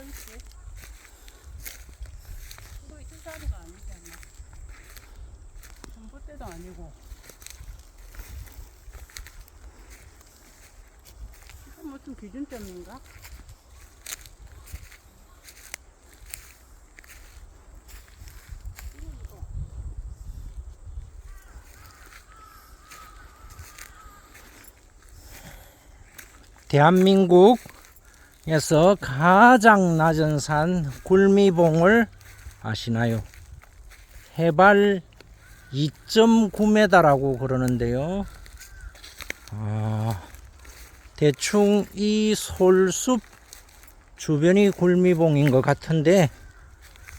서있지. 이거 이틀짜리가 아니지 않나. 전봇대도 아니고. 이건 무슨 기준점인가? 대한민국 에서 가장 낮은 산 굴미봉을 아시나요? 해발 2.9m라고 그러는데요. 아, 대충 이 솔숲 주변이 굴미봉인 것 같은데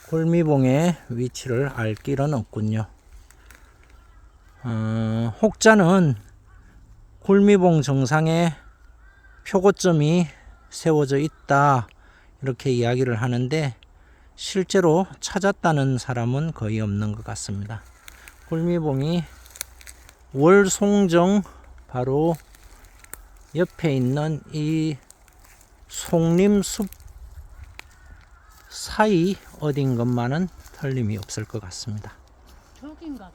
굴미봉의 위치를 알 길은 없군요. 어, 혹자는 굴미봉 정상에 표고점이 세워져 있다 이렇게 이야기를 하는데 실제로 찾았다는 사람은 거의 없는 것 같습니다. 굴미봉이 월송정 바로 옆에 있는 이 송림숲 사이 어딘 것만은 틀림이 없을 것 같습니다. 저긴가 봐.